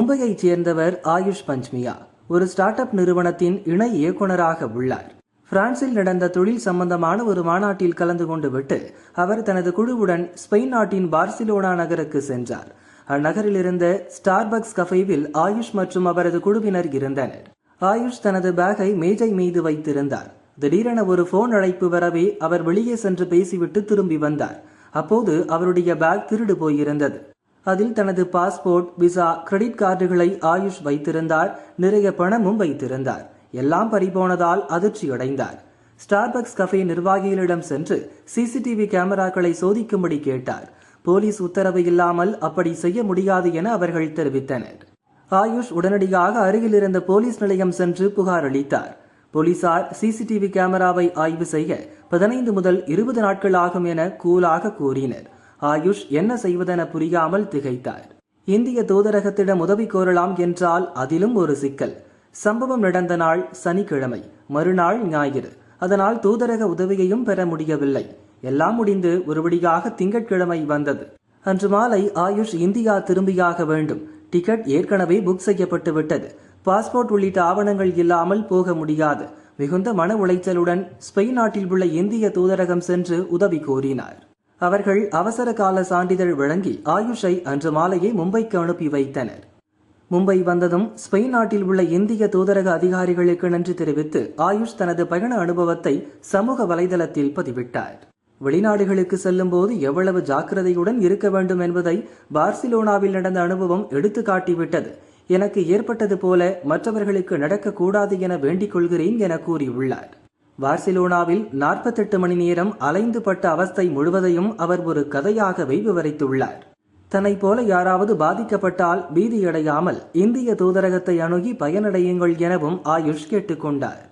மும்பையைச் சேர்ந்தவர் ஆயுஷ் பஞ்ச்மியா ஒரு start up நிறுவனத்தின் இணை இயக்குனராக உள்ளார். பிரான்சில் நடந்த தொழில் சம்பந்தமான ஒரு மாநாட்டில் கலந்து கொண்டு விட்டு அவர் தனது குழுவுடன் ஸ்பெயின் நாட்டின் பார்சிலோனா நகருக்கு சென்றார். அந்நகரில் இருந்த ஸ்டார்பக்ஸ் கஃபேவில் ஆயுஷ் மற்றும் அவரது குழுவினர் இருந்தனர். ஆயுஷ் தனது பேக்கை மேஜை மீது வைத்திருந்தார். திடீரென ஒரு போன் அழைப்பு வரவே அவர் வெளியே சென்று பேசிவிட்டு திரும்பி வந்தார். அப்போது அவருடைய பேக் திருடு போயிருந்தது. அதில் தனது பாஸ்போர்ட் விசா கிரெடிட் கார்டுகளை ஆயுஷ் வைத்திருந்தார் நிறைய பணமும் வைத்திருந்தார். எல்லாம் பறிபோனதால் அதிர்ச்சியடைந்தார். ஸ்டார்பக்ஸ் கஃபே நிர்வாகிகளிடம் சென்று சிசிடிவி கேமராக்களை சோதிக்கும்படி கேட்டார். போலீஸ் உத்தரவு இல்லாமல் அப்படி செய்ய முடியாது என அவர்கள் தெரிவித்தனர். ஆயுஷ் உடனடியாக அருகில் இருந்த போலீஸ் நிலையம் சென்று புகார் அளித்தார். போலீசார் சிசிடிவி கேமராவை ஆய்வு செய்ய பதினைந்து முதல் இருபது நாட்கள் ஆகும் என கூலாக கூறினர். ஆயுஷ் என்ன செய்வதென புரியாமல் திகைத்தார். இந்திய தூதரகத்திடம் உதவி கோரலாம் என்றால் அதிலும் ஒரு சிக்கல். சம்பவம் நடந்த நாள் சனிக்கிழமை மறுநாள் ஞாயிறு. அதனால் தூதரக உதவியையும் பெற முடியவில்லை. எல்லாம் முடிந்து ஒருபடியாக திங்கட்கிழமை வந்தது. அன்று மாலை ஆயுஷ் இந்தியா திரும்பியாக வேண்டும். டிக்கெட் ஏற்கனவே புக் செய்யப்பட்டு விட்டது. பாஸ்போர்ட் உள்ளிட்ட ஆவணங்கள் இல்லாமல் போக முடியாது. மிகுந்த மன உளைச்சலுடன் ஸ்பெயின் நாட்டில் உள்ள இந்திய தூதரகம் சென்று உதவி கோரினார். அவர்கள் அவசர கால சான்றிதழ் வழங்கி ஆயுஷை அன்று மாலையே மும்பைக்கு அனுப்பி வைத்தனர். மும்பை வந்ததும் ஸ்பெயின் நாட்டில் உள்ள இந்திய தூதரக அதிகாரிகளுக்கு நன்றி தெரிவித்து ஆயுஷ் தனது பயண அனுபவத்தை சமூக வலைதளத்தில் பதிவிட்டார். வெளிநாடுகளுக்கு செல்லும் போது எவ்வளவு ஜாக்கிரதையுடன் இருக்க வேண்டும் என்பதை பார்சிலோனாவில் நடந்த அனுபவம் எடுத்து காட்டிவிட்டது. எனக்கு ஏற்பட்டது போல மற்றவர்களுக்கு நடக்கக்கூடாது என வேண்டிக் கொள்கிறேன் என கூறியுள்ளார். பார்சிலோனாவில் நாற்பத்தெட்டு மணி நேரம் அலைந்து பட்ட அவஸ்தை முழுவதையும் அவர் ஒரு கதையாகவே விவரித்துள்ளார். தன்னை போல யாராவது பாதிக்கப்பட்டால் பீதியடையாமல் இந்திய தூதரகத்தை அணுகி பயனடையுங்கள் எனவும் ஆயுஷ் கேட்டுக்கொண்டார்